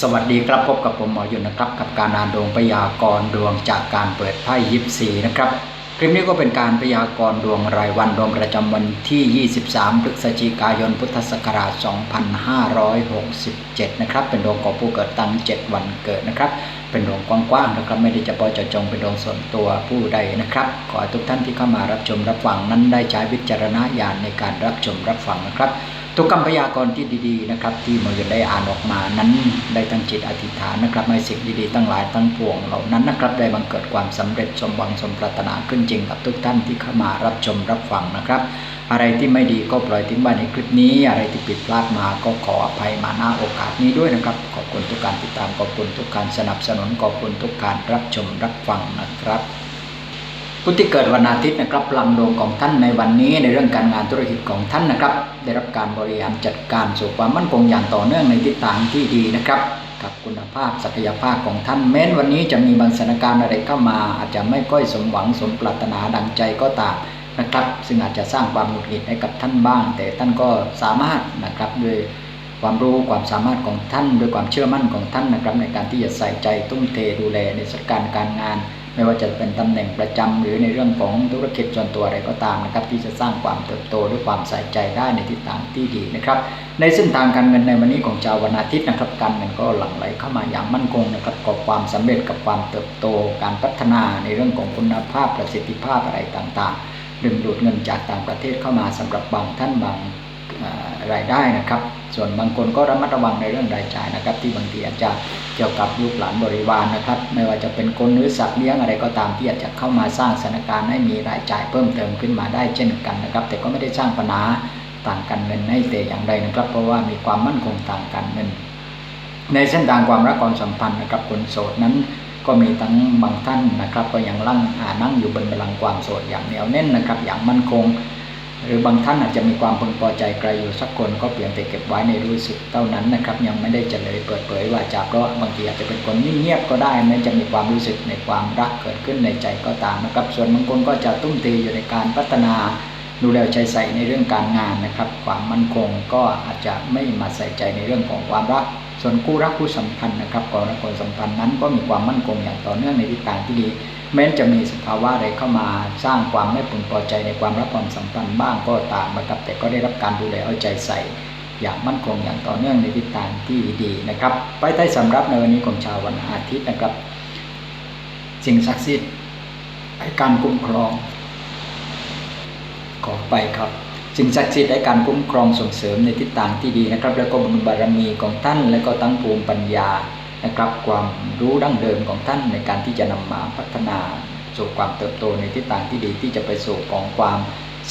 สวัสดีครับพบกับผมหมอยุนนะครับกับการอ่านดวงพยากรณ์ดวงจากการเปิดไพ่ยิปซีนะครับคลิปนี้ก็เป็นการพยากรณ์ดวงรายวันดวงประจำวันที่ 23 พฤศจิกายน พุทธศักราช 2567 นะครับ เป็นดวงของผู้เกิดตั้ง 7 วันเกิดนะครับ เป็นดวงกว้างๆนะครับ ไม่ได้เฉพาะเจะจงเป็นดวงส่วนตัวผู้ใดนะครับ ขอให้ทุกท่านที่เข้ามารับชมรับฟังนั้นได้ใช้วิจารณญาณในการรับชมรับฟังนะครับ ทุกคำพยากรณ์ที่ดีๆนะครับ ที่หมอยุนได้อ่านออกมานั้นได้ตั้งจิตอธิษฐานนะครับให้สิ่งดีๆตั้งหลายตั้งปวงเหล่านั้นนะครับได้บังเกิดความสำเร็จสมหวังสมปรารถนาขึ้นจริงกับทุกท่านที่เข้ามารับชมรับฟังนะครับ อะไรที่ไม่ดีก็ปล่อยทิ้งไว้ในคลิปนี้ อะไรที่ผิดพลาดมาก็ขออภัยมาณโอกาสนี้ด้วยนะครับ ขอบคุณทุกการติดตามขอบคุณทุกการสนับสนุนขอบคุณทุกการรับชมรับฟังนะครับ ผู้ที่เกิดวันอาทิตย์นะครับพลังดวงของท่านในวันนี้ในเรื่องการงานธุรกิจของท่านนะครับ ได้รับการบริหารจัดการสู่ความมั่นคงอย่างต่อเนื่องในทิศทางที่ดีนะครับกับคุณภาพศักยภาพของท่านแม้นวันนี้จะมีบางสถานการณ์อะไรเข้ามา อาจจะไม่ค่อยสมหวังสมปรารถนาดังใจก็ตามนะครับ ซึ่งอาจจะสร้างความหงุดหงิดให้กับท่านบ้าง แต่ท่านก็สามารถนะครับด้วยความรู้ความสามารถของท่านด้วยความเชื่อมั่นของท่านนะครับ ในการที่จะใส่ใจทุ่มเทดูแลในสถานการณ์การงาน ไม่ว่าจะเป็นตำแหน่งประจำหรือในเรื่องของธุรกิจส่วนตัวอะไรก็ตามนะครับ ที่จะสร้างความเติบโตด้วยความใส่ใจได้ในทิศทางที่ดีนะครับ ในเส้นทางการเงินในวันนี้ของชาววันอาทิตย์นะครับการเงินก็หลั่งไหลเข้ามาอย่างมั่นคงนะครับกับความสำเร็จกับความเติบโต การพัฒนาในเรื่องของคุณภาพประสิทธิภาพอะไรต่างๆดึงดูดเงินจากต่างประเทศเข้ามาสำหรับบางท่านบางรายได้นะครับ ส่วนบางคนก็ระมัดระวังในเรื่องรายจ่ายนะครับ ที่บางทีอาจจะเกี่ยวกับลูกหลานบริวารนะครับ ไม่ว่าจะเป็นคนหรือสัตว์เลี้ยงอะไรก็ตามที่อาจจะเข้ามาสร้างสถานการณ์ให้มีรายจ่ายเพิ่มเติมขึ้นมาได้เช่นกันนะครับ แต่ก็ไม่ได้สร้างปัญหาต่างกันเงินให้แต่อย่างใดนะครับ เพราะว่ามีความมั่นคงต่างกันเงิน ในเส้นทางความรักความสัมพันธ์นะครับคนโสดนั้นก็มีทั้งบางท่านนะครับ ก็ยังลั่งนั่งอยู่บนบัลลังก์ความโสดอย่างเหนียวแน่นนะครับ อย่างมั่นคง หรือบางท่านอาจจะมีความพึงพอใจใครอยู่สักคนก็เพียงแต่เก็บไว้ในรู้สึกเท่านั้นนะครับ ยังไม่ได้เฉลยเปิดเผยว่าจะเพราะบางทีอาจจะเป็นคนเงียบๆก็ได้แม้จะมีความรู้สึกในความรักเกิดขึ้นในใจก็ตามนะครับ ส่วนบางคนก็จะตุ้มเทอยู่ในการพัฒนาดูแลใจใส่ในเรื่องการงานนะครับ ความมั่นคงก็อาจจะไม่มาใส่ใจในเรื่องของความรัก ส่วนคู่รักคู่สัมพันธ์นะครับกรณีคนสัมพันธ์นั้นก็มีความมั่นคงอย่างต่อเนื่องในทิศทางที่ดี แม้จะมีสภาวะอะไรเข้ามาสร้างความไม่พึงพอใจในความรักความสัมพันธ์บ้างก็ตามนะครับแต่ก็ได้รับการดูแลเอาใจใส่ อย่างมั่นคงอย่างต่อเนื่องในทิศทางที่ดีนะครับไปใต้สำรับในวันนี้ของชาววันอาทิตย์นะครับสิ่งศักดิ์สิทธิ์ให้การคุ้มครองขอไปครับ สิ่งศักดิ์สิทธิ์ให้การคุ้มครองส่งเสริมในทิศทางที่ดีนะครับ แล้วก็บุญบารมีของท่าน และก็ตั้งภูมิปัญญานะครับ ความรู้ดั้งเดิมของท่านในการที่จะนำมาพัฒนาสู่ความเติบโตในทิศทางที่ดีที่จะไปสู่ของความ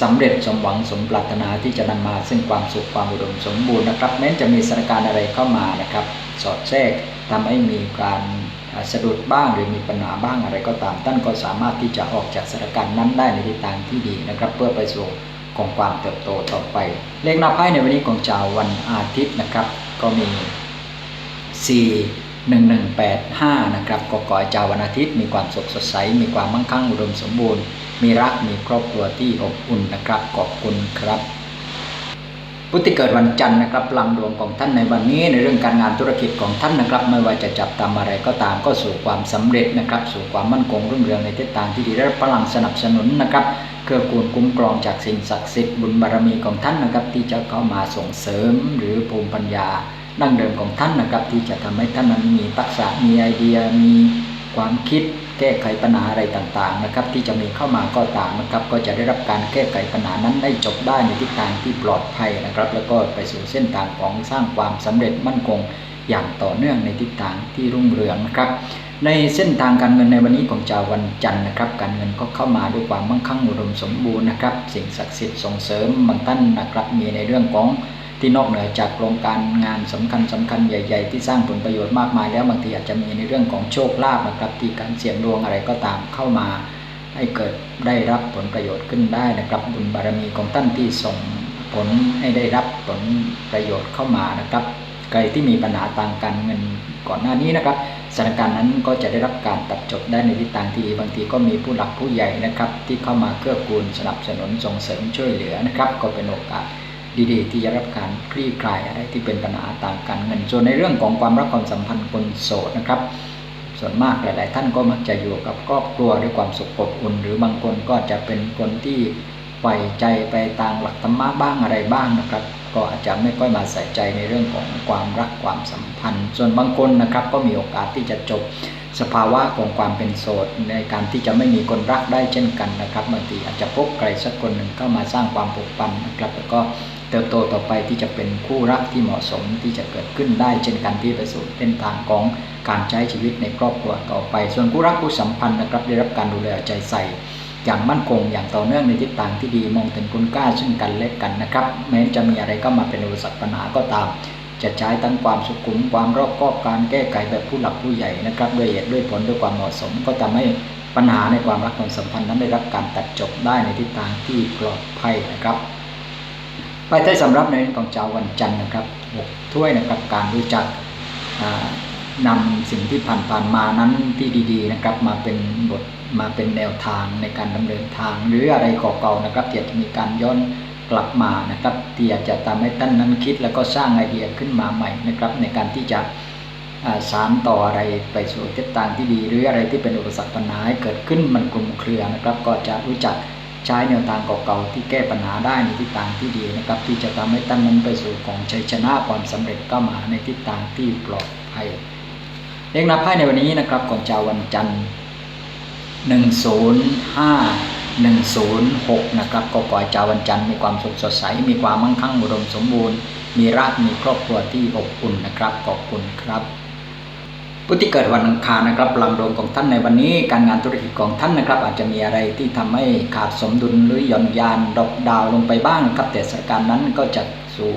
สำเร็จสมหวังสมปรารถนาที่จะนำมา ซึ่งความสุขความอุดมสมบูรณ์นะครับ แม้จะมีสถานการณ์อะไรเข้ามานะครับ สอดแทรกทำให้มีการสะดุดบ้างหรือมีปัญหาบ้างอะไรก็ตามท่านก็สามารถที่จะออกจากสถานการณ์นั้นได้ในทิศทางที่ดีนะครับ เพื่อไปสู่ ของความเติบโตต่อไป เลขหน้าไพ่ในวันนี้ของชาววันอาทิตย์นะครับ ก็มี 4 1185 นะครับก็ขอให้ชาววันอาทิตย์มีความสุขสดใส มีความมั่งคั่งอุดมสมบูรณ์ มีรักมีครอบครัวที่อบอุ่นนะครับขอบคุณครับพุทธิเกิดวันจันทร์นะครับพลังดวงของท่านในวันนี้ในเรื่องการงานธุรกิจของท่านนะครับ ไม่ว่าจะจับทำอะไรก็ตามก็สู่ความสำเร็จนะครับ สู่ความมั่นคงรุ่งเรืองในทิศทางที่ดีได้รับพลังสนับสนุนนะครับ เกื้อกูลคุ้มครองจากสิ่งศักดิ์สิทธิ์บุญบารมีของท่านนะครับ ที่จะเข้ามาส่งเสริมหรือภูมิปัญญาดั้งเดิมของท่านนะครับ ที่จะทำให้ท่านนั้นมีทักษะมีไอเดียมีความคิดแก้ไขปัญหาอะไรต่างๆนะครับ ที่จะมีเข้ามาก็ตามนะครับ ก็จะได้รับการแก้ไขปัญหานั้นได้จบได้ในทิศทางที่ปลอดภัยนะครับ แล้วก็ไปสู่เส้นทางของสร้างความสำเร็จมั่นคงอย่างต่อเนื่องในทิศทางที่รุ่งเรืองนะครับ ในเส้นทางการเงินในวันนี้ของชาววันจันทร์นะครับ การเงินก็เข้ามาด้วยความมั่งคั่งอุดมสมบูรณ์นะครับ สิ่งศักดิ์สิทธิ์ส่งเสริมบางท่านนะครับมีในเรื่องของที่นอกเหนือจากโครงการงานสำคัญสำคัญใหญ่ ๆ ที่สร้างผลประโยชน์มากมาย แล้วบางทีอาจจะมีในเรื่องของโชคลาภนะครับที่การเสี่ยงดวงอะไรก็ตามเข้ามา ให้เกิดได้รับผลประโยชน์ขึ้นได้นะครับบุญบารมีของท่านที่ส่งผลให้ได้รับผลประโยชน์เข้ามานะครับ ใครที่มีปัญหาทางการเงิน ก่อนหน้านี้นะครับสถานการณ์นั้นก็จะได้รับการตัดจบได้ในทิศทางที่บางทีก็มีผู้หลักผู้ใหญ่นะครับที่เข้ามาเกื้อกูลสนับสนุนส่งเสริมช่วยเหลือนะครับก็เป็นโอกาสดีๆ ที่จะรับการคลี่คลายอะไรที่เป็นปัญหาต่างกันเงินส่วนในเรื่องของความรักความสัมพันธ์คนโสดนะครับส่วนมากหลาย ๆ ท่านก็มักจะอยู่กับครอบครัวด้วยความสุขอบอุ่น หรือบางคนก็จะเป็นคนที่ปล่ใจไปตามหลักธรรมะบ้างอะไรบ้างนะครับ ก็อาจจะไม่ค่อยมาใส่ใจในเรื่องของความรักความสัมพันธ์ ส่วนบางคนนะครับก็มีโอกาสที่จะจบสภาวะของความเป็นโสดในการที่จะไม่มีคนรักได้เช่นกันนะครับบางทีอาจจะพบใครสักคนหนึ่งเข้ามาสร้างความผูกพันนะครับแล้วก็เติบโตต่อไปที่จะเป็นคู่รักที่เหมาะสมที่จะเกิดขึ้นได้ เช่นกันที่ไปสู่เส้นทางของการใช้ชีวิตในครอบครัวต่อไป ส่วนคู่รักคู่สัมพันธ์นะครับได้รับการดูแลใจใส่ อย่างมั่นคงอย่างต่อเนื่องในทิศทางที่ดีมองถึงคุณค่าซึ่งกันและกันนะครับ แม้จะมีอะไรก็มาเป็นอุปสรรคปัญหาก็ตาม จะใช้ทั้งความสุขุมความรอบคอบการแก้ไขแบบผู้หลักผู้ใหญ่นะครับด้วยเหตุด้วยผลด้วยความเหมาะสม ก็ทำให้ปัญหาในความรักความสัมพันธ์นั้นได้รับการตัดจบได้ในทิศทางที่ปลอดภัยนะครับไปใต้สำรับในเรื่องของเจ้าวันจันทร์นะครับหกถ้วยนะครับการรู้จัก นำสิ่งที่ผ่านๆมานั้นที่ดีๆนะครับ มาเป็นบทมาเป็นแนวทางในการดำเนินทาง หรืออะไรเก่าๆนะครับที่จะมีการย้อนกลับมานะครับที่อาจจะทำให้ท่านนั้นคิด แล้วก็สร้างไอเดียขึ้นมาใหม่นะครับ ในการที่จะสารต่ออะไรไปสู่ทิศทางที่ดี หรืออะไรที่เป็นอุปสรรคปัญหาเกิดขึ้นมันกลุ่มเครือนะครับ ก็จะรู้จักใช้แนวทางเก่าๆที่แก้ปัญหาได้ในทิศทางที่ดีนะครับ ที่จะทำให้ท่านนั้นไปสู่ของชัยชนะความสำเร็จก็มาในทิศทางที่ปลอดภัย เลขนับไพ่ในวันนี้นะครับของชาววันจันทร์หนึ่งศูนย์ห้า106นะครับก็ขอให้ชาววันจันทร์มีความสุขสดใส มีความมั่งคั่งอุดมสมบูรณ์ มีรักมีครอบครัวที่อบอุ่นนะครับขอบคุณครับผู้ที่เกิดวันอังคารนะครับลังดวงของท่านในวันนี้ การงานธุรกิจของท่านนะครับ อาจจะมีอะไรที่ทำให้ขาดสมดุลหรือหย่อนยานดอกดาวลงไปบ้างครับแต่สถานการณ์นั้นก็จะสู่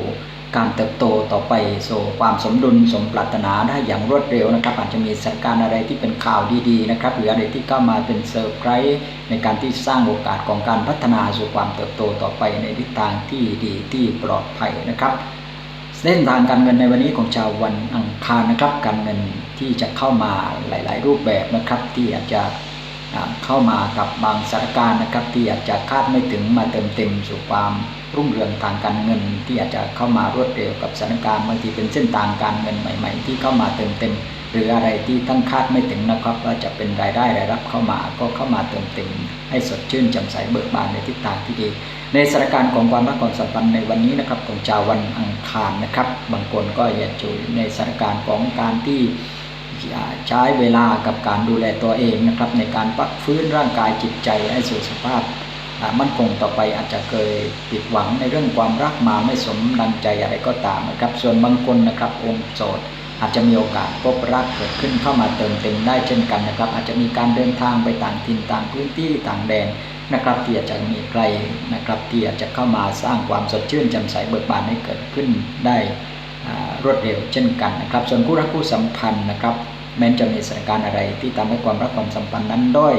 การเติบโตต่อไปสู่ความสมดุลสมปรารถนาได้อย่างรวดเร็วนะครับ อาจจะมีสถานการณ์อะไรที่เป็นข่าวดีๆนะครับหรืออะไรที่เข้ามาเป็นเซอร์ไพรส์ในการที่สร้างโอกาสของการพัฒนาสู่ความเติบโตต่อไปในทิศทางที่ดีที่ปลอดภัยนะครับเส้นทางการเงินในวันนี้ของชาววันอังคารนะครับการเงินที่จะเข้ามาหลาย ๆ รูปแบบนะครับที่อาจจะเข้ามากับบางสถานการณ์นะครับที่อาจจะคาดไม่ถึงมาเติมเต็มสู่ความ รุ่งเรืองทางการเงินที่อาจจะเข้ามารวดเร็วกับสถานการณ์บางทีเป็นเส้นทางการเงินใหม่ ๆ ที่เข้ามาเติมเต็ม หรืออะไรที่ตั้งคาดไม่ถึงนะครับว่าจะเป็นรายได้รายรับเข้ามาก็เข้ามาเติมเต็ม ให้สดชื่นแจ่มใสเบิกบานในทิศทางที่ดี ในสถานการณ์ของความรักความสัมพันธ์ในวันนี้นะครับของชาววันอังคารนะครับ บางคนก็อยากอยู่ในสถานการณ์ของการที่ใช้เวลากับการดูแลตัวเองนะครับในการพักฟื้นร่างกายจิตใจให้สู่สภาพ มั่นคงต่อไปอาจจะเคยผิดหวังในเรื่องความรักมาไม่สมดังใจอะไรก็ตามนะครับ ส่วนบางคนนะครับองค์โสดอาจจะมีโอกาสพบรักเกิดขึ้นเข้ามาเติมเต็มได้เช่นกันนะครับ อาจจะมีการเดินทางไปต่างถิ่นต่างพื้นที่ต่างแดนนะครับที่อาจจะมีใครนะครับที่อาจจะเข้ามาสร้างความสดชื่นจ่มใสเบิกบานให้เกิดขึ้นได้รวดเร็วเช่นกันนะครับ ส่วนคู่รักคู่สัมพันธ์นะครับแม้จะมีสถานการณ์อะไรที่ทำให้ความรักความสัมพันธ์นั้นด้อย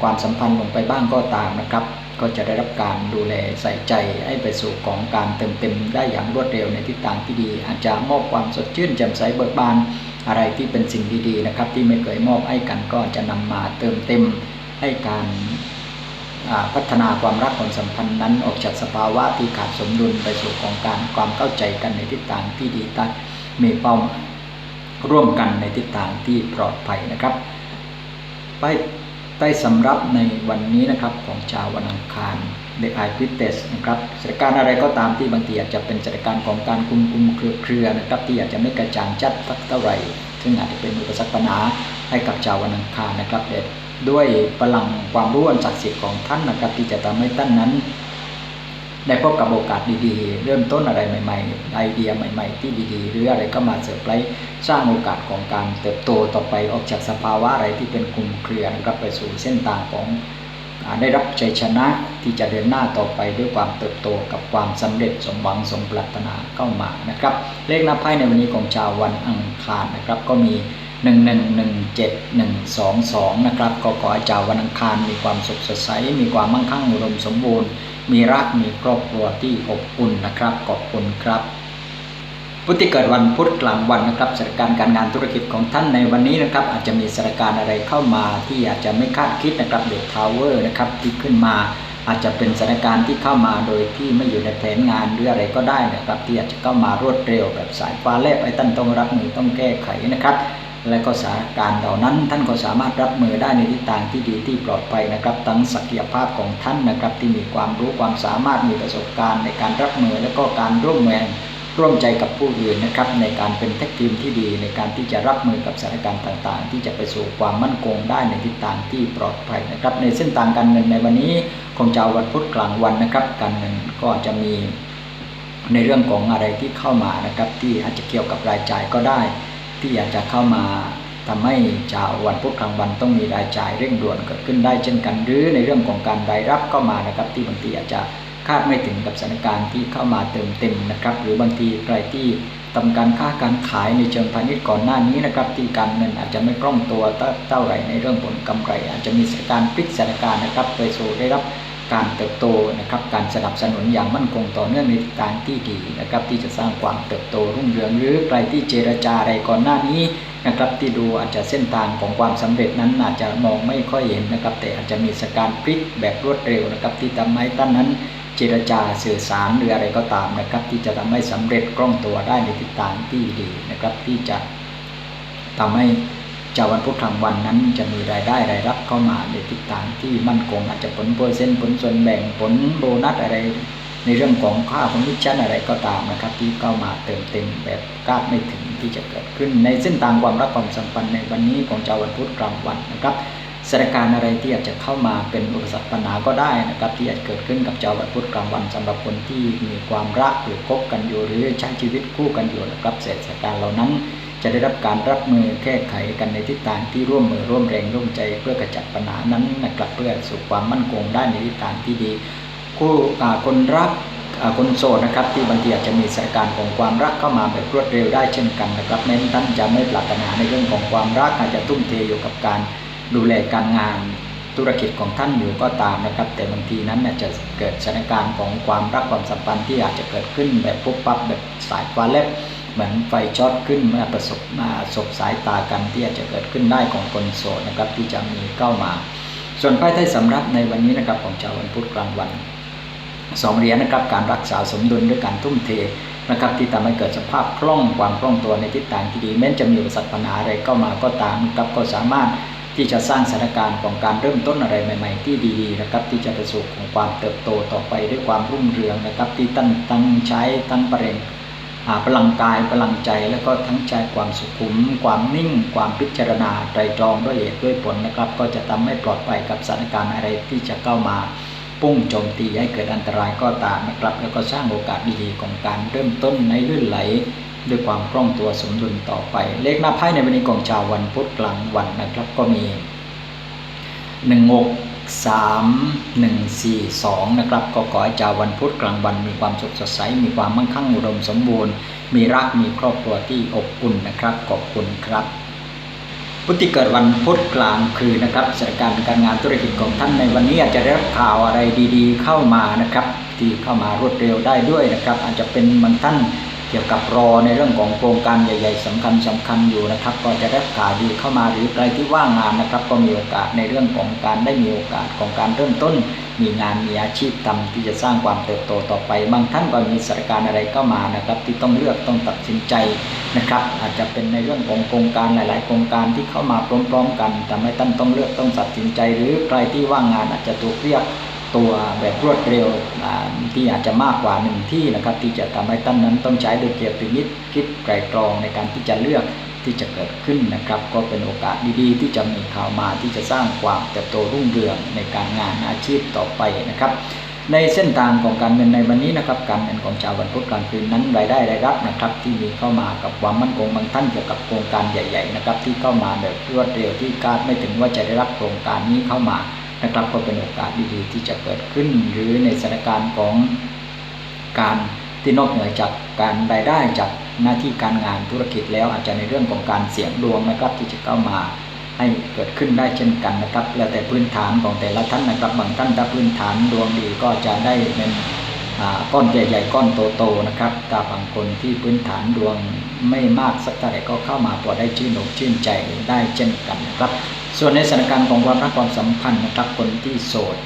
ความสัมพันธ์ลงไปบ้างก็ตามนะครับ ก็จะได้รับการดูแลใส่ใจให้ไปสู่ของการเติมเต็มได้อย่างรวดเร็วในทิศทางที่ดี อาจจะมอบความสดชื่นแจ่มใสเบิกบานอะไรที่เป็นสิ่งดีๆนะครับ ที่ไม่เคยมอบให้กันก็จะนำมาเติมเต็มให้การพัฒนาความรักความสัมพันธ์นั้นออกจากสภาวะที่ขาดสมดุลไปสู่ของการความเข้าใจกันในทิศทางที่ดีตั้งมีเป้าร่วมกันในทิศทางที่ปลอดภัยนะครับ ไป ได้สำรับในวันนี้นะครับของชาววันอังคารเด็กไอพิเตสนะครับสถานการณ์อะไรก็ตามที่บางทีอาจจะเป็นสถานการณ์ของการคุมคุมเครือเครือนะครับที่อาจจะไม่กระจ่างชัดสักเท่าไหร่ซึ่งอาจจะเป็นอุปสรรคปัญหาให้กับชาววันอังคารนะครับเด็ดด้วยพลังความรู้อันศักดิ์สิทธิ์ของท่านนะครับที่จะทำให้ท่านนั้น ได้พบกับโอกาสดีๆ เริ่มต้นอะไรใหม่ๆ ไอเดียใหม่ ๆ ที่ดีๆ หรืออะไรก็มาเสริมไพรสร้างโอกาสของการเติบโตต่อไปออกจากสภาวะอะไรที่เป็นคุมเครือนะครับไปสู่เส้นทางของได้รับชัยชนะที่จะเดินหน้าต่อไปด้วยความเติบโตกับความสำเร็จสมหวังสมปรารถนาเข้ามานะครับ เลขนับไพ่ในวันนี้ของชาววันอังคารนะครับก็มี 1 1 1 7 1 2 2 นะครับก็ขอให้ชาววันอังคารมีความสุขสดใสมีความมั่งคั่งอุดมสมบูรณ์ มีรักมีครอบครัวที่อบอุ่นนะครับขอบคุณครับพุทธิเกิดวันพุธกลางวันนะครับสถานการณ์การงานธุรกิจของท่านในวันนี้นะครับ อาจจะมีสถานการณ์อะไรเข้ามาที่อาจจะไม่คาดคิดนะครับเดอะทาวเวอร์นะครับที่ขึ้นมาอาจจะเป็นสถานการณ์ที่เข้ามาโดยที่ไม่อยู่ในแผนงานหรืออะไรก็ได้นะครับ ที่อาจจะเข้ามารวดเร็วแบบสายฟ้าแลบไอ้ท่านต้องรับมือต้องแก้ไขนะครับ และก็สถานการณ์เหล่านั้น ท่านก็สามารถรับมือได้ในทิศทางที่ดีที่ปลอดภัยนะครับ ทั้งศักยภาพของท่านนะครับที่มีความรู้ความสามารถมีประสบการณ์ในการรับมือและก็การร่วมมือร่วมใจกับผู้อื่นนะครับในการเป็นแท็กทีมที่ดีในการที่จะรับมือกับสถานการณ์ต่างๆ ที่จะไปสู่ความมั่นคงได้ในทิศทางที่ปลอดภัยนะครับ ในเส้นทางการเงินในวันนี้คงจะวันพุธกลางวันนะครับ การเงินก็จะมีในเรื่องของอะไรที่เข้ามานะครับที่อาจจะเกี่ยวกับรายจ่ายก็ได้ ที่อยาจจะเข้ามาทำให้ชาววันพุธกลางวันต้องมีรายจ่ายเร่งด่วนเกิดขึ้นได้เช่นกัน หรือในเรื่องของการรายรับก็มานะครับ ที่บางทีอาจจะคาดไม่ถึงกับสถานการณ์ที่เข้ามาเติมเต็มนะครับ หรือบางทีใครที่ทำการค้าการขายในเชิงพาณิชย์ก่อนหน้านี้นะครับ ที่การเงินอาจจะไม่คล่องตัวเท่าไหร่ในเรื่องผลกำไร อาจจะมีสถานการณ์พลิกสถานการณ์นะครับไปสู่ได้รับ การเติบโตนะครับการสนับสนุนอย่างมั่นคงต่อเนื่องในทิศทางที่ดีนะครับที่จะสร้างความเติบโตรุ่งเรืองหรือใครที่เจรจาอะไรก่อนหน้านี้นะครับที่ดูอาจจะเส้นทางของความสำเร็จนั้นอาจจะมองไม่ค่อยเห็นนะครับ แต่อาจจะมีสการพลิกแบบรวดเร็วนะครับ ที่ทำให้ท่านนั้นเจรจาสื่อสารหรืออะไรก็ตามนะครับ ที่จะทำให้สำเร็จกล้องตัวได้ในทิศทางที่ดีนะครับ ที่จะทำให้ จาวันพุธกลางวันนั้นจะมีรายได้รายรับเข้ามาในทิศทางที่มั่นคงอาจจะผลเปอร์เซ็นต์ผลส่วนแบ่งผลโบนัสอะไร ในเรื่องของค่าคอมมิชชั่นอะไรก็ตามนะครับ ที่เข้ามาเติมเต็มแบบคาดไม่ถึงที่จะเกิดขึ้น ในเส้นทางความรักความสัมพันธ์ในวันนี้ของเจ้าวันพุธกลางวันนะครับสถานการณ์อะไรที่อาจจะเข้ามาเป็นอุปสรรคปัญหาก็ได้นะครับ ที่อาจเกิดขึ้นกับเจ้าวันพุธกลางวันสำหรับคนที่มีความรักหรือคบกันอยู่หรือใช้ชีวิตคู่กันอยู่นะครับเสถานการณ์เหล่านั้น จะได้รับการรับมือแก้ไขกันในทิศทางที่ร่วมมือร่วมแรงร่วมใจ เพื่อกระจัดปัญหานั้นนะครับเพื่อสู่ความมั่นคงได้ในทิศทางที่ดีคู่คนรักคนโสดนะครับที่บางทีอาจจะมีสถานการณ์ของความรักเข้ามาแบบรวดเร็วได้เช่นกันนะครับแม้ท่านจะไม่ปรารถนาในเรื่องของความรักอาจจะทุ่มเทอยู่กับการดูแลการงานธุรกิจของท่านอยู่ก็ตามนะครับ แต่บางทีนั้นอาจจะเกิดสถานการณ์ของความรักความสัมพันธ์ที่อาจจะเกิดขึ้นแบบปุ๊บปั๊บแบบสายฟ้าแลบ เหมือนไฟช็อตขึ้นมื่อประสบมาสบสายตากันที่อาจจะเกิดขึ้นได้ของคนโสดนะครับที่จะมีเข้ามา ส่วนไพ่ไทยสำรับในวันนี้นะครับของชาววันพุธกลางวันสองเหรียญนะครับการรักษาสมดุลด้วยการทุ่มเทนะครับที่ทำให้เกิดสภาพคล่องความคล่องตัวในทิศทางที่ดีแม้จะมีอุปสรรคปัญหาอะไรเข้ามาก็ตามนะครับก็สามารถที่จะสร้างสถานการณ์ของการเริ่มต้นอะไรใหม่ ๆ ที่ดีๆนะครับที่จะประสบของความเติบโตต่อไปด้วยความรุ่งเรืองนะครับที่ตั้งตั้งใช้ตั้งประเด็น พลังกายพลังใจแล้วก็ทั้งใจความสุขุม ความนิ่ง ความพิจารณาไตรตรองด้วยเหตุด้วยผลนะครับ ก็จะทำให้ปลอดภัยกับสถานการณ์อะไรที่จะเข้ามาปุ้งโจมตีให้เกิดอันตรายก็ตามนะครับ แล้วก็สร้างโอกาสดีๆของการเริ่มต้นในลื่นไหล ด้วยความคล่องตัวสมดุลต่อไป เลขหน้าไพ่ในวันนี้ของชาววันพุธกลางวันนะครับก็มีห นึ่งหกสามหนึ่งสี่สองนะครับ ก็ขอให้ชาววันพุธกลางวันมีความสุขสดใส มีความมั่งคั่งอุดมสมบูรณ์ มีรักมีครอบครัวที่อบอุ่นนะครับ ขอบคุณครับพุทธิเกิดวันพุธกลางคืนนะครับสถานการณ์การงานธุรกิจของท่านในวันนี้อาจจะได้รับข่าวอะไรดีๆ เข้ามานะครับ ที่เข้ามารวดเร็วได้ด้วยนะครับ อาจจะเป็นบางท่าน เกี่ยวกับรอในเรื่องของโครงการใหญ่ ๆสำคัญสำคัญอยู่นะครับ ก็จะได้ข่าวดีเข้ามาหรือใครที่ว่างงานนะครับ ก็มีโอกาสในเรื่องของการได้มีโอกาสของการเริ่มต้น มีงานมีอาชีพทำที่จะสร้างความเติบโตต่อไป บางท่านก็มีสถานการณ์อะไรเข้ามานะครับ ที่ต้องเลือกต้องตัดสินใจนะครับ อาจจะเป็นในเรื่องของโครงการหลาย ๆ โครงการที่เข้ามาพร้อม ๆ กันทำให้ท่านต้องเลือกต้องตัดสินใจ หรือใครที่ว่างงานอาจจะถูกเรียก ตัวแบบรวดเร็วที่อาจจะมากกว่าหนึ่งที่นะครับที่จะทำให้ท่านนั้นต้องใช้ดุลเกียรตินิดคิดไตรตรองในการที่จะเลือกที่จะเกิดขึ้นนะครับ ก็เป็นโอกาสดีๆ ที่จะมีข่าวมาที่จะสร้างความเติบโตรุ่งเรืองในการงานอาชีพต่อไปนะครับ ในเส้นทางของการเงินในวันนี้นะครับ การเงินของชาววันพุธกลางคืนนั้นรายได้รายรับนะครับ ที่มีเข้ามากับความมั่นคงบางท่านเกี่ยวกับโครงการใหญ่ ๆ นะครับ ที่เข้ามาแบบรวดเร็วที่คาดไม่ถึงว่าจะได้รับโครงการนี้เข้ามา นะครับก็เป็นโอกาสดีๆที่จะเกิดขึ้น หรือในสถานการณ์ของการที่นอกเหนือจากการรายได้จากหน้าที่การงานธุรกิจแล้วอาจจะในเรื่องของการเสี่ยงดวงนะครับที่จะเข้ามาให้เกิดขึ้นได้เช่นกันนะครับ แล้วแต่พื้นฐานของแต่ละท่านนะครับ บางท่านถ้าพื้นฐานดวงดีก็จะได้เป็นก้อนใหญ่ๆก้อนโตๆนะครับแต่บางคนที่พื้นฐานดวงไม่มากสักเท่าไหร่ก็เข้ามาพอได้ชื่นอกชื่นใจได้เช่นกันนะครับ ส่วนในสถานการณ์ของความรักความสัมพันธ์นะครับคนที่โสด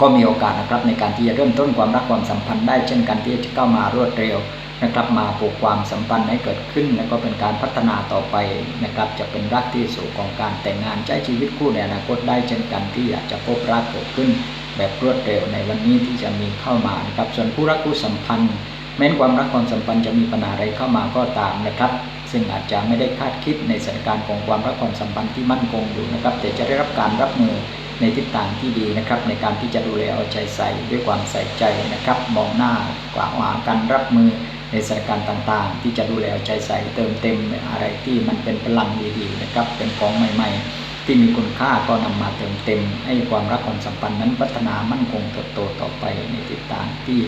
ก็มีโอกาสนะครับในการที่จะเริ่มต้นความรักความสัมพันธ์ได้เช่นกันที่จะเข้ามารวดเร็วนะครับมาปลูกความสัมพันธ์ให้เกิดขึ้น แล้วก็เป็นการพัฒนาต่อไปนะครับจะเป็นรักที่สู่ของการแต่งงานใช้ชีวิตคู่ในอนาคตได้เช่นกันที่อยากจะพบรักเกิดขึ้น แบบรวดเร็วในวันนี้ที่จะมีเข้ามานะครับส่วนผู้รักผู้สัมพันธ์แม้นความรักความสัมพันธ์จะมีปัญหาอะไรเข้ามาก็ตามนะครับ ซึ่งอาจจะไม่ได้คาดคิดในสถานการณ์ของความรักความสัมพันธ์ที่มั่นคงอยู่นะครับ แต่จะได้รับการรับมือในทิศทางที่ดีนะครับ ในการที่จะดูแลเอาใจใส่ด้วยความใส่ใจนะครับ มองหน้ากว่าหากันรับมือในสถานการณ์ต่างๆ ที่จะดูแลเอาใจใส่เติมเต็มอะไรที่มันเป็นพลังดีๆนะครับ เป็นของใหม่ ๆ ที่มีคุณค่าก็นำมาเติมเต็ม ให้ความรักความสัมพันธ์นั้นพัฒนามั่นคงเติบโตต่อไปในทิศทางที่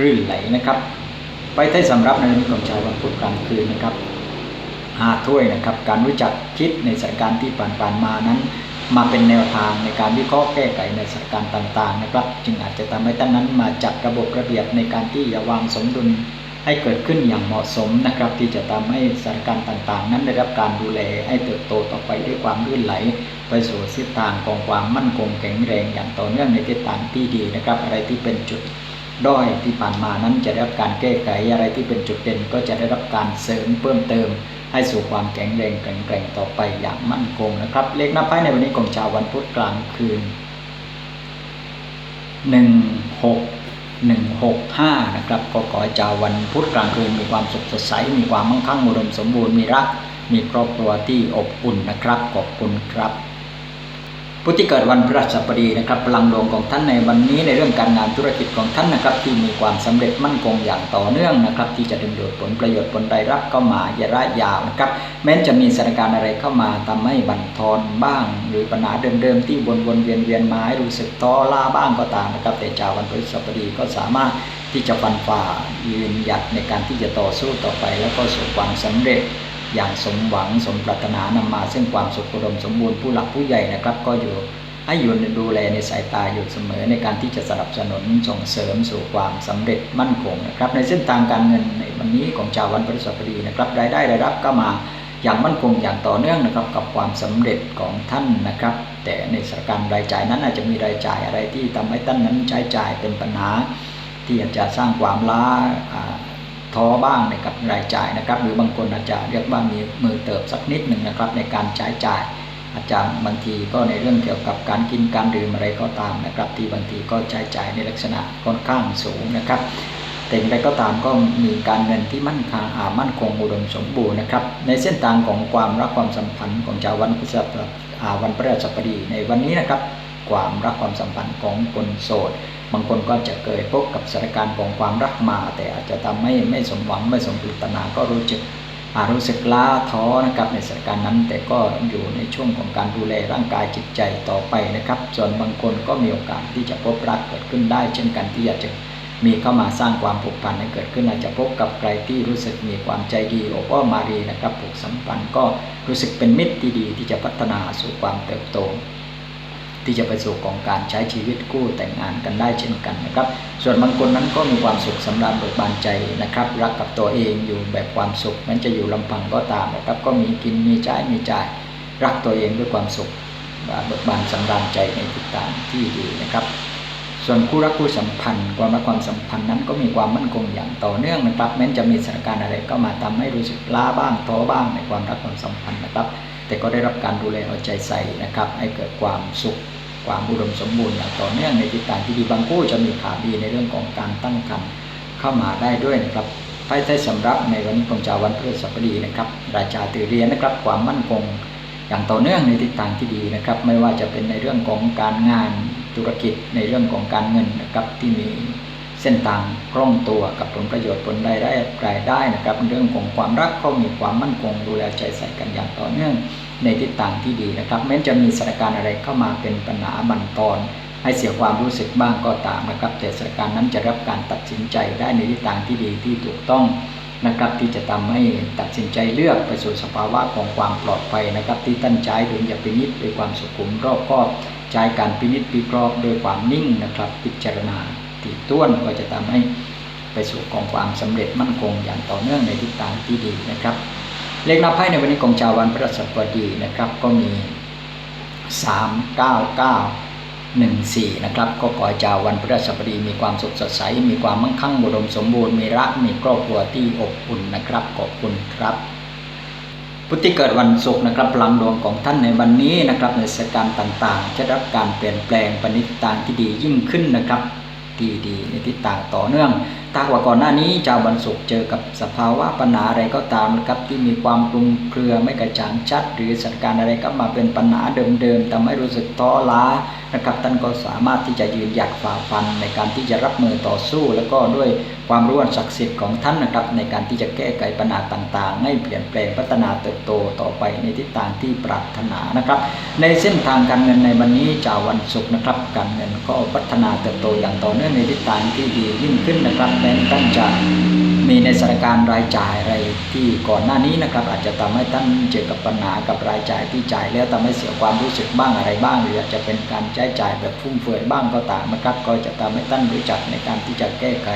รื่นไหลนะครับ ไปใต้สำรับในวันนี้ของชาววันพุธกลางคืนนะครับ หาถ้วยนะครับ การรู้จักคิดในสถานการณ์ที่ผ่านๆมานั้น มาเป็นแนวทางในการวิเคราะห์แก้ไขในสถานการณ์ต่าง ๆ นะครับ จึงอาจจะทำให้ท่านนั้นมาจัดระบบระเบียบในการที่จะวางสมดุลให้เกิดขึ้นอย่างเหมาะสมนะครับ ที่จะทำให้สถานการณ์ต่าง ๆ นั้นได้รับการดูแลให้เติบโตต่อไปด้วยความลื่นไหล ไปสู่ทิศทางของความมั่นคงแข็งแรงอย่างต่อเนื่องในทิศทางที่ดีนะครับ อะไรที่เป็นจุดด้อยที่ผ่านมานั้นจะได้รับการแก้ไขอะไรที่เป็นจุดเด่นก็จะได้รับการเสริมเพิ่มเติม ให้สู่ความแข็งแรงแข็งแกร่งต่อไปอย่างมั่นคงนะครับ เลขหน้าไพ่ในวันนี้ของชาววันพุธกลางคืนหนึ่งหกหนึ่งหกห้านะครับก็ขอให้ชาววันพุธกลางคืนมีความสุขสดใส มีความมั่งคั่งอุดมสมบูรณ์มีรัก มีครอบครัวที่อบอุ่นนะครับขอบคุณครับ ผู้ที่เกิดวันพฤหัสบดีนะครับพลังดวงของท่านในวันนี้ในเรื่องการงานธุรกิจของท่านนะครับ ที่มีความสำเร็จมั่นคงอย่างต่อเนื่องนะครับ ที่จะดึงดูดผลประโยชน์ผลรายรับเข้ามาระยะยาวนะครับ แม้จะมีสถานการณ์อะไรเข้ามาทำให้บั่นทอนบ้าง หรือปัญหาเดิมๆที่วนวนๆเวียนเวียนๆมาให้รู้สึกท้อล้าบ้างก็ตามนะครับ แต่ชาววันพฤหัสบดีก็สามารถที่จะฟันฝ่ายืนหยัดในการที่จะต่อสู้ต่อไป แล้วก็สู่ความสำเร็จ อย่างสมหวังสมปรารถนานำมาซึ่งความสุขอุดมสมบูรณ์ผู้หลักผู้ใหญ่นะครับ ก็อยู่ให้อยู่ในดูแลในสายตาอยู่เสมอในการที่จะสนับสนุนส่งเสริมสู่ความสำเร็จมั่นคงนะครับ ในเส้นทางการเงินในวันนี้ของชาววันพฤหัสบดีนะครับรายได้รายรับก็มาอย่างมั่นคงอย่างต่อเนื่องนะครับกับความสำเร็จของท่านนะครับ แต่ในสถานการณ์รายจ่ายนั้นอาจจะมีรายจ่ายอะไรที่ทำให้ท่านนั้นใช้จ่ายเป็นปัญหา ที่อาจจะสร้างความล้า ท้อบ้างในกับรายจ่ายนะครับ หรือบางคนอาจจะเรียกว่ามีมือเติบสักนิดหนึ่งนะครับ ในการใช้จ่าย อาจจะบางทีก็ในเรื่องเกี่ยวกับการกินการดื่มอะไรก็ตามนะครับ ที่บางทีก็ใช้จ่ายในลักษณะค่อนข้างสูงนะครับแต่อย่างไรก็ตามก็มีการเงินที่มั่นคงอ่ามั่นคงอุดมสมบูรณ์นะครับ ในเส้นทางของความรักความสัมพันธ์ของชาววันพฤหัสวันพฤหัสบดีในวันนี้นะครับ ความรักความสัมพันธ์ของคนโสด บางคนก็จะเคยพบกับสถานการณ์ของความรักมา แต่อาจจะทำให้ไม่สมหวังไม่สมปรารถนาก็รู้สึกอารู้สึกล้าท้อนะครับในสถานการณ์นั้น แต่ก็อยู่ในช่วงของการดูแลร่างกายจิตใจต่อไปนะครับ ส่วนบางคนก็มีโอกาสที่จะพบรักเกิดขึ้นได้ เช่นกันที่อยากจะมีเข้ามาสร้างความผูกพันให้เกิดขึ้นอาจจะพบกับใครที่รู้สึกมีความใจดีอบอ้อมมารีนะครับผูกสัมพันธ์ก็รู้สึกเป็นมิตรที่ดีที่จะพัฒนาสู่ความเติบโต ที่จะไปสู่ของการใช้ชีวิตคู่แต่งงานกันได้เช่นกันนะครับ ส่วนบางคนนั้นก็มีความสุขสำราญเบิกบานใจนะครับ รักกับตัวเองอยู่แบบความสุขแม้จะอยู่ลำพังก็ตามนะครับ ก็มีกินมีใช้มีจ่าย รักตัวเองด้วยความสุขเบิกบานสำราญใจในทิศทางที่ดีนะครับส่วนคู่รักคู่สัมพันธ์ความรักความสัมพันธ์นั้นก็มีความมั่นคงอย่างต่อเนื่องนะครับ แม้จะมีสถานการณ์อะไรก็มาทำให้รู้สึกล้าบ้างท้อบ้างในความรักความสัมพันธ์นะครับ แต่ก็ได้รับการดูแลเอาใจใส่นะครับ ให้เกิดความสุข ความอุดมสมบูรณ์อย่างต่อเนื่องในทิศทางที่ดีบางคู่จะมีข่าวดีในเรื่องของการตั้งครรภ์เข้ามาได้ด้วยนะครับไพ่ใต้สำรับในวันนี้งชาววันพฤหัสบดีนะครับ ราชาตือเรียนนะครับความมั่นคงอย่างต่อเนื่องในทิศทางที่ดีนะครับ ไม่ว่าจะเป็นในเรื่องของการงานธุรกิจในเรื่องของการเงินนะครับที่มีเส้นทางคล่องตัวกับผลประโยชน์ผลรายได้รายได้นะครับ เรื่องของความรักก็มีความมั่นคงดูแลใจใส่กันอย่างต่อเนื่อง ในทิศทางที่ดีนะครับแม้จะมีสถานการณ์อะไรเข้ามาเป็นปัญหาบั่นทอนให้เสียความรู้สึกบ้างก็ตามนะครับ แต่สถานการณ์นั้นจะรับการตัดสินใจได้ในทิศทางที่ดีที่ถูกต้องนะครับที่จะทำให้ตัดสินใจเลือกไปสู่สภาวะของความปลอดภัยนะครับ ที่ตั้นใจดุลยพินิจด้วยความสุขุมรอบคอบใช้การพินิจพิเคราะห์ด้วยความนิ่งนะครับ พิจารณาถี่ถ้วนก็จะทำให้ไปสู่ของความสำเร็จมั่นคงอย่างต่อเนื่องในทิศทางที่ดีนะครับ เลขนับไพ่ในวันนี้ของชาววันพฤหัสบดีนะครับ ก็มี 3 9 9 14 นะครับ ก็ขอเจ้าววันพฤหัสบดีมีความสุขสดใส มีความมั่งคั่งบุดมสมบูรณ์มีรักมีครอบครัวที่อบอุ่นนะครับขอบคุณครับพุทธิเกิดวันศุกร์นะครับพลังดวงของท่านในวันนี้นะครับในสถานการณ์ต่างๆ จะรับการเปลี่ยนแปลงปณิตางที่ดียิ่งขึ้นนะครับ ที่ดีในทิศทางต่อเนื่องตากว่าก่อนหน้านี้เจ้าวันศุกร์เจอกับสภาวะปัญหาอะไรก็ตามนะครับที่มีความคลุมเครือไม่กระจ่างชัด หรือสถานการณ์อะไรก็มาเป็นปัญหาเดิมๆทำให้รู้สึกท้อล้านะครับท่านก็สามารถที่จะยืนหยัดฝ่าฟันในการที่จะรับมือต่อสู้ แล้วก็ด้วยความรู้อันศักดิ์สิทธิ์ของท่านนะครับในการที่จะแก้ไขปัญหาต่างๆ ให้เปลี่ยนแปลงพัฒนาเติบโตต่อไปในทิศทางที่ปรารถนานะครับ ในเส้นทางการเงินในวันนี้จากวันศุกร์นะครับ การเงินก็พัฒนาเติบโตอย่างต่อเนื่องในทิศทางที่ดียิ่งขึ้นนะครับแม้ท่านจะมีในสถานการณ์รายจ่ายอะไรที่ก่อนหน้านี้นะครับ อาจจะทำให้ท่านเจอกับปัญหากับรายจ่ายที่จ่ายแล้วทำให้เสียความรู้สึกบ้างอะไรบ้าง หรืออาจจะเป็นการใช้จ่ายแบบฟุ่มเฟือยบ้างก็ตามนะครับ ก็จะทำให้ท่านรู้จักในการที่จะแก้ไข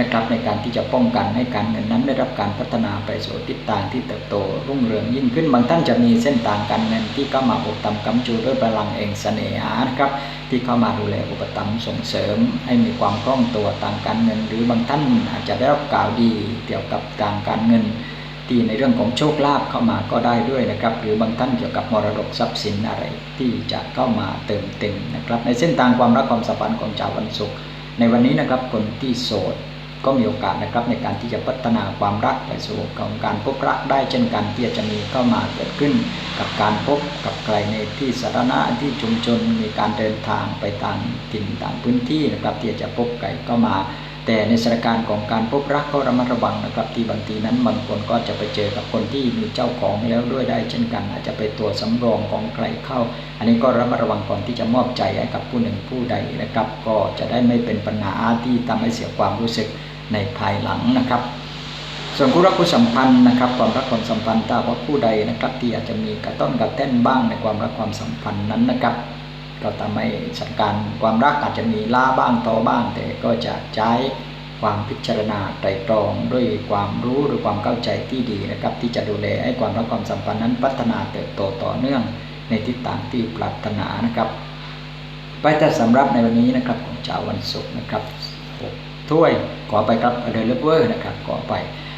นะครับในการที่จะป้องกันให้การเงินนั้นได้รับการพัฒนาไปสู่ทิศทางที่เติบโตรุ่งเรืองยิ่งขึ้น บางท่านจะมีเส้นทางการเงินที่เข้ามาอุปถัมภ์กำจูด้วยพลังเองเสน่หานะครับที่เข้ามาดูแลอุปถัมภ์ส่งเสริม ให้มีความคล่องตัวทางการเงิน หรือบางท่านอาจจะได้รับข่าวดีเกี่ยวกับทางการเงินที่ในเรื่องของโชคลาภเข้ามาก็ได้ด้วยนะครับ หรือบางท่านเกี่ยวกับมรดกทรัพย์สินอะไรที่จะเข้ามาเติมเต็มนะครับ ในเส้นทางความรักความสัมพันธ์ของชาววันศุกร์ในวันนี้นะครับคนที่โสด ก็มีโอกาสนะครับในการที่จะพัฒนาความรักไปสู่ของการพบรักได้เช่นกันที่จะมีเข้ามาเกิดขึ้น กับการพบกับใครในที่สาธารณะที่ชุมชนมีการเดินทางไปต่างถิ่นต่างพื้นที่นะครับที่จะพบใครก็มา แต่ในสถานการณ์ของการพบรักก็ระมัดระวังนะครับที่บางทีนั้นบางคนก็จะไปเจอกับคนที่มีเจ้าของแล้วด้วยได้เช่นกัน อาจจะไปตัวสำรองของใครเข้า อันนี้ก็ระมัดระวังก่อนที่จะมอบใจให้กับผู้หนึ่งผู้ใดนะครับ ก็จะได้ไม่เป็นปัญหาที่ทำให้เสียความรู้สึก ในภายหลังนะครับ ส่วนคู่รักคู่สัมพันธ์นะครับ ความรักความสัมพันธ์ถ้าว่าผู้ใดนะครับ ที่อาจจะมีกระต้นกระเต้นบ้างในความรักความสัมพันธ์นั้นนะครับ ก็ทำให้สถานการณ์ความรักอาจจะมีล่าบ้างต่อบ้าง แต่ก็จะใช้ความพิจารณาไตรตรองด้วยความรู้หรือความเข้าใจที่ดีนะครับ ที่จะดูแลให้ความรักความสัมพันธ์นั้นพัฒนาเติบโตต่อเนื่องในทิศทางที่ปรารถนานะครับ ไปแต่สำหรับในวันนี้นะครับของเจ้าวันศุกร์นะครับ ถ้วยขอไปครับเดลเวอร์นะครับขอไป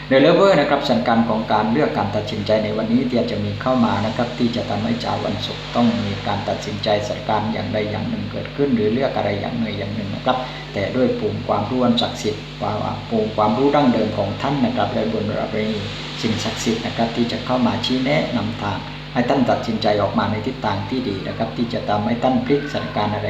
เดลเวอร์นะครับสัญการของการเลือกการตัดสินใจในวันนี้ที่จะมีเข้ามานะครับที่จะทำให้จ้าวันศุกร์ต้องมีการตัดสินใจสัญการอย่างใดอย่างหนึ่งเกิดขึ้น หรือเลือกอะไรอย่างหนึ่งอย่างหนึ่งนะครับ แต่ด้วยปุ่มความรู้อันศักดิ์สิทธิ์ว่าปุ่มความรู้ดั้งเดิมของท่านนะครับและบุญบารมีสิ่งศักดิ์สิทธิ์นะครับที่จะเข้ามาชี้แนะนำทางให้ท่านตัดสินใจออกมาในทิศทางที่ดีนะครับ ที่จะทำให้ท่านพลิกสถานการณ์อะไร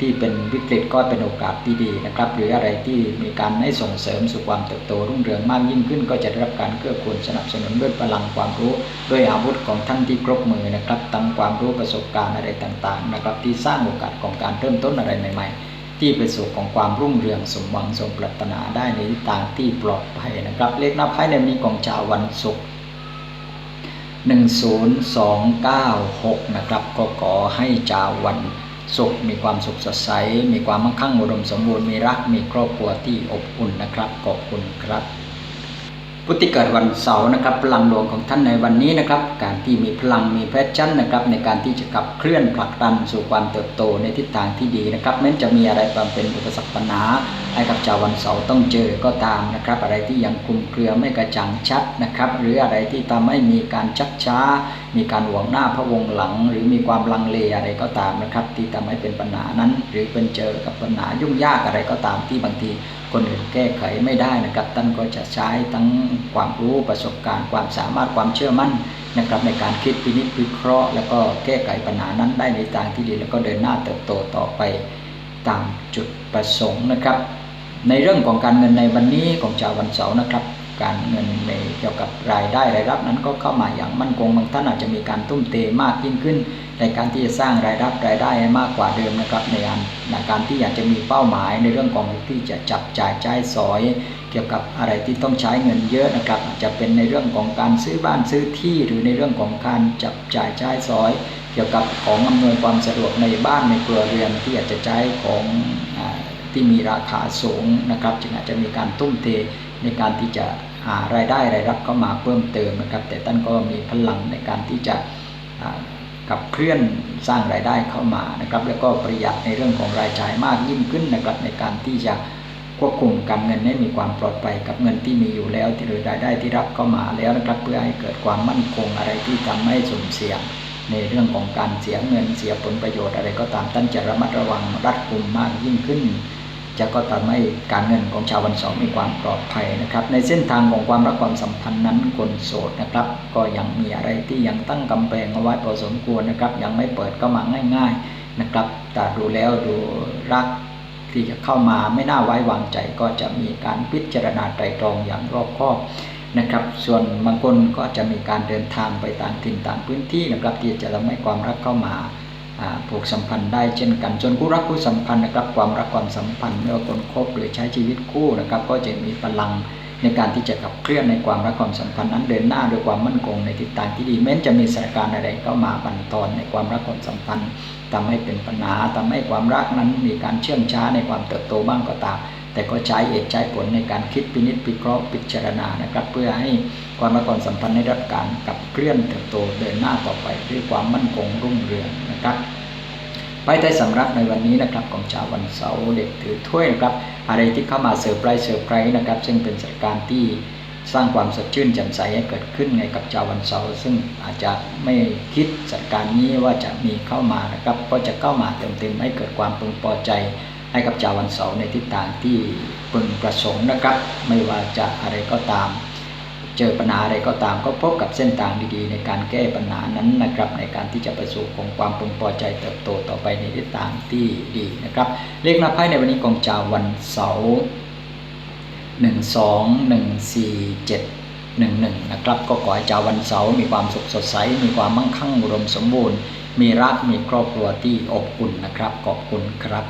ที่เป็นวิกฤตก็เป็นโอกาสที่ดีนะครับ หรืออะไรที่มีการให้ส่งเสริมสู่ความเติบโตรุ่งเรืองมากยิ่งขึ้น ก็จะได้รับการเกื้อกูลสนับสนุนด้วยพลังความรู้ ด้วยอาวุธของท่านที่ครบมือนะครับตั้งความรู้ประสบการณ์อะไรต่างๆนะครับที่สร้างโอกาสของการเริ่มต้นอะไรใหม่ ๆที่เป็นสู่ของความรุ่งเรืองสมหวังสมปรารถนาได้ในทิศทางที่ปลอดภัยนะครับ เลขหน้าไพ่ในนี้ของชาววันศุกร์10296 นะครับ ก็ขอให้ชาววัน สุข มีความสุขสดใส มีความมั่งคั่งอุดมสมบูรณ์ มีรัก มีครอบครัวที่อบอุ่นนะครับ ขอบคุณครับ พุทธิเกิดวันเสาร์นะครับพลังดวงของท่านในวันนี้นะครับ การที่มีพลังมีแพชชั่นนะครับ ในการที่จะขับเคลื่อนผลักดันสู่ความเติบโตในทิศทางที่ดีนะครับแม้จะมีอะไรบางเป็นอุปสรรคปัญหาให้กับชาววันเสาร์ต้องเจอก็ตามนะครับ อะไรที่ยังคลุมเครือไม่กระจ่างชัดนะครับ หรืออะไรที่ทำให้มีการชักช้า มีการหวงหน้าพระวงหลัง หรือมีความลังเลอะไรก็ตามนะครับ ที่ทำให้เป็นปัญหานั้น หรือเป็นเจอกับปัญหายุ่งยากอะไรก็ตามที่บางที คนอื่นแก้ไขไม่ได้นะครับ ท่านก็จะใช้ทั้งความรู้ประสบการณ์ความสามารถความเชื่อมั่นนะครับในการคิดพินิจวิเคราะห์ แล้วก็แก้ไขปัญหานั้นได้ในทางที่ดีแล้วก็เดินหน้าเติบโตต่อไปตามจุดประสงค์นะครับ ในเรื่องของการเงินในวันนี้ของชาววันเสาร์นะครับ การเงินในเกี่ยวกับรายได้รายรับนั้นก็เข้ามาอย่างมั่นคงบางท่านอาจจะมีการทุ่มเทมากยิ่งขึ้น ในการที่จะสร้างรายรับรายได้ให้มากกว่าเดิมนะครับในการในการที่อยากจะมีเป้าหมายในเรื่องของที่จะจับจ่ายใช้สอย เกี่ยวกับอะไรที่ต้องใช้เงินเยอะนะครับอาจจะเป็นในเรื่องของการซื้อบ้านซื้อที่หรือในเรื่องของการจับจ่ายใช้สอย เกี่ยวกับของอำนวยความสะดวกในบ้านในครัวเรือนที่อาจจะใช้ของที่มีราคาสูงนะครับจึงอาจจะมีการทุ่มเทในการที่จะหารายได้รายรับเข้ามาเพิ่มเติมนะครับ แต่ท่านก็มีพลังในการที่จะ กับเคลื่อนสร้างรายได้เข้ามานะครับ แล้วก็ประหยัดในเรื่องของรายจ่ายมากยิ่งขึ้นนะครับในการที่จะควบคุมการเงินให้มีความปลอดภัยกับเงินที่มีอยู่แล้วที่หรือรายได้ที่รับเข้ามาแล้วนะครับ เพื่อให้เกิดความมั่นคงอะไรที่ทำให้สุ่มเสี่ยง ในเรื่องของการเสียเงินเสียผลประโยชน์อะไรก็ตามท่านจะระมัดระวังรัดกุมมากยิ่งขึ้น จะก็ทำให้การเงินของชาววันเสาร์มีความปลอดภัยนะครับ ในเส้นทางของความรักความสัมพันธ์นั้นคนโสดนะครับ ก็ยังมีอะไรที่ยังตั้งกำแพงเอาไว้พอสมควรนะครับ ยังไม่เปิดเข้ามาง่าย ๆนะครับแต่ดูแล้วดูรักที่จะเข้ามาไม่น่าไว้วางใจก็จะมีการพิจารณาไตรตรองอย่างรอบคอบนะครับ ส่วนบางคนก็จะมีการเดินทางไปต่างถิ่นต่างพื้นที่นะครับ ที่จะทำให้ความรักเข้ามา ผูกสัมพันธ์ได้เช่นกันจนคู่รักคู่สัมพันธ์นะครับความรักความสัมพันธ์เมื่อคนคบหรือใช้ชีวิตคู่นะครับ ก็จะมีพลังในการที่จะขับเคลื่อนในความรักความสัมพันธ์นั้นเดินหน้าด้วยความมั่นคงในทิศทางที่ดีแม้จะมีสถานการณ์อะไรเข้ามาบั่นทอนในความรักความสัมพันธ์ทำให้เป็นปัญหาทำให้ความรักนั้นมีการเชื่องช้าในความเติบโตบ้างก็ตาม แต่ก็ใช้เหตุใช้ผลในการคิดพินิจพิเคราะห์พิจารณานะครับ เพื่อให้ความรักความสัมพันธ์ได้รับการกับเคลื่อนเติบโตเดินหน้าต่อไปด้วยความมั่นคงรุ่งเรืองนะครับไปได้สำรับในวันนี้นะครับของชาววันเสาร์เด็กถือถ้วยนะครับอะไรที่เข้ามาเซอร์ไพรส์เซอร์ไพร์นะครับ ซึ่งเป็นสถานการณ์ที่สร้างความสดชื่นแจ่มใสให้เกิดขึ้นในกับชาววันเสาร์ซึ่งอาจจะไม่คิดสถานการณ์นี้ว่าจะมีเข้ามานะครับ ก็จะเข้ามาเต็มๆให้เกิดความพึงพอใจ ให้กับชาววันเสาร์ในทิศทางที่พึงประสงค์นะครับ ไม่ว่าจะอะไรก็ตาม เจอปัญหาอะไรก็ตามก็พบกับเส้นทางดีๆ ในการแก้ปัญหานั้นนะครับ ในการที่จะประสบของความพึงพอใจเติบโตต่อไปในทิศทางที่ดีนะครับ เลขนับไพ่ในวันนี้ของชาววันเสาร์หนึ่งสองหนึ่งสี่เจ็ดหนึ่งหนึ่งนะครับ ก็ขอให้ชาววันเสาร์มีความสุขสดใส มีความมั่งคั่งอุดมสมบูรณ์ มีรักมีครอบครัวที่อบอุ่นนะครับขอบคุณครับ